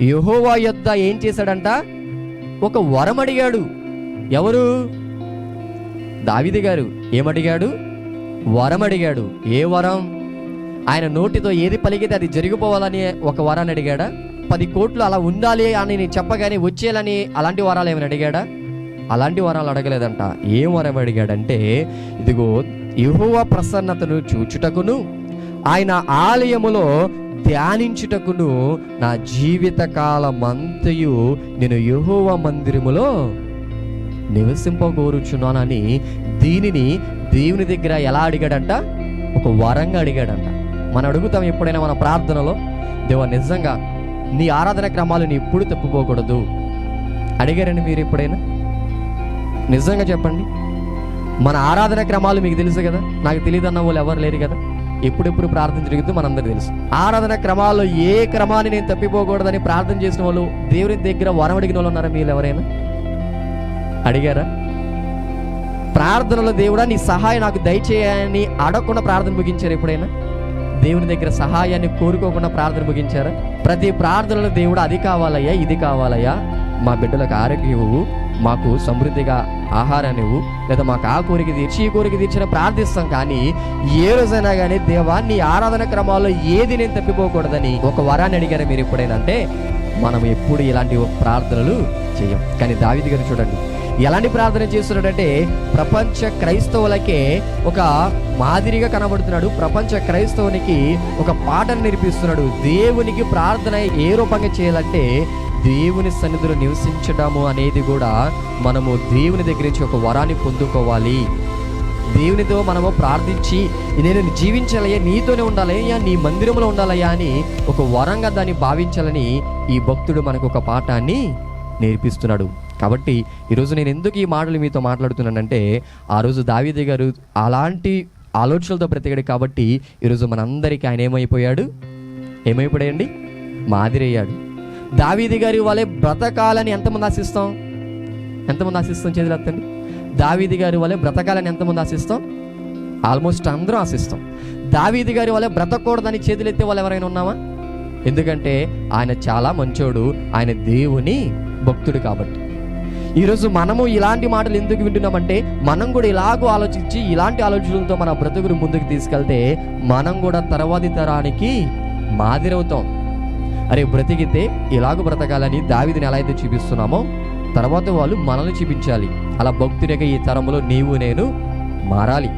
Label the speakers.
Speaker 1: యహోవా యొద్ద ఏం చేశాడంట? ఒక వరం అడిగాడు. ఎవరు? దావిది గారు. ఏమడిగాడు వరం అడిగాడు. ఏ వరం? ఆయన నోటితో ఏది పలికితే అది జరిగిపోవాలని ఒక వరాన్ని అడిగాడా? పది కోట్లు అలా ఉండాలి అని నేను చెప్పగానే వచ్చేయాలని అలాంటి వరాలు ఏమైనా అడిగాడా? అలాంటి వరాలు అడగలేదంట. ఏం వరం అడిగాడంటే ఇదిగో యహోవా ప్రసన్నతను చూచుటకును ఆయన ఆలయములో ధ్యానించుటకును నా జీవిత కాలమంతయు నేను యహోవ మందిరములో నివసింపగోరుచున్నానని దీనిని దేవుని దగ్గర ఎలా అడిగాడంట? ఒక వరంగా అడిగాడంట. మనం అడుగుతాం ఎప్పుడైనా మన ప్రార్థనలో దేవ నిజంగా నీ ఆరాధన క్రమాలు నీ ఎప్పుడు తప్పుకోకూడదు అడిగారండి మీరు ఎప్పుడైనా? నిజంగా చెప్పండి. మన ఆరాధన క్రమాలు మీకు తెలుసు కదా? నాకు తెలియదు అన్న వాళ్ళు ఎవరు లేరు కదా? ఎప్పుడెప్పుడు ప్రార్థన జరుగుతుందో మనందరికీ తెలుసు. ఆరాధన క్రమాల్లో ఏ క్రమాన్ని నేను తప్పిపోకూడదని ప్రార్థన చేసిన వాళ్ళు దేవుని దగ్గర వరం అడిగిన వాళ్ళు ఉన్నారా మీరు ఎవరైనా? అడిగారా? ప్రార్థనలో దేవుడా నీ సహాయం నాకు దయచేయని అడగకుండా ప్రార్థన ముగించారు ఎప్పుడైనా? దేవుని దగ్గర సహాయాన్ని కోరుకోకుండా ప్రార్థన ముగించారా? ప్రతి ప్రార్థనలో దేవుడు అది కావాలయ్యా ఇది కావాలయ్యా మా బిడ్డలకు ఆరోగ్యం ఇవ్వు మాకు సమృద్ధిగా ఆహారాన్ని ఇవ్వు. లేదా మాకు ఆ కోరిక తీర్చి ఈ కోరిక తీర్చిన ప్రార్థిస్తాం. కానీ ఏ రోజైనా కానీ దేవా నీ ఆరాధన క్రమాల్లో ఏది నేను తప్పిపోకూడదని ఒక వరాన్ని అడిగారు మీరు ఎప్పుడైనా అంటే మనం ఎప్పుడు ఇలాంటి ప్రార్థనలు చేయం. కానీ దావిది గారు చూడండి ఎలాంటి ప్రార్థన చేస్తున్నాడంటే ప్రపంచ క్రైస్తవులకే ఒక మాదిరిగా కనబడుతున్నాడు. ప్రపంచ క్రైస్తవునికి ఒక పాఠం నేర్పిస్తున్నాడు. దేవునికి ప్రార్థన ఏ రూపంగా చేయాలంటే దేవుని సన్నిధిలో నివసించడము అనేది కూడా మనము దేవుని దగ్గర నుంచి ఒక వరాన్ని పొందుకోవాలి. దేవునితో మనము ప్రార్థించి నేను జీవించాలయ్యా నీతోనే ఉండాలయ్యా నీ మందిరంలో ఉండాలయ్యా అని ఒక వరంగా దాన్ని భావించాలని ఈ భక్తుడు మనకు ఒక పాఠాన్ని నేర్పిస్తున్నాడు. కాబట్టి ఈరోజు నేను ఎందుకు ఈ మాటలు మీతో మాట్లాడుతున్నానంటే ఆ రోజు దావీది గారు అలాంటి ఆలోచనలతో బ్రతికాడు కాబట్టి ఈరోజు మనందరికీ ఆయన ఏమైపోయాడు? ఏమైపోయాడండి? మాదిరయ్యాడు. దావీది గారి వాళ్ళే బ్రతకాలని ఎంతమంది ఆశిస్తాం? ఎంతమంది ఆశిస్తాం చేతులెత్తండి దావీది గారి వలె బ్రతకాలని ఎంతమంది ఆశిస్తాం? ఆల్మోస్ట్ అందరం ఆశిస్తాం. దావీది గారి వల్లే బ్రతకూడదని చేతులెత్తే వాళ్ళు ఎవరైనా ఉన్నామా ఎందుకంటే ఆయన చాలా మంచోడు ఆయన దేవుని భక్తుడు కాబట్టి. ఈరోజు మనము ఇలాంటి మాటలు ఎందుకు వింటున్నామంటే మనం కూడా ఇలాగూ ఆలోచించి ఇలాంటి ఆలోచనలతో మన బ్రతుకును ముందుకు తీసుకెళ్తే మనం కూడా తర్వాతి తరానికి మాదిరవుతాం. అరే బ్రతికితే ఇలాగ బ్రతకాలని దావిదిని ఎలా అయితే చూపిస్తున్నామో తర్వాత వాళ్ళు మనల్ని చూపించాలి. అలా భక్తుడిగా ఈ తరంలో నీవు నేను మారాలి.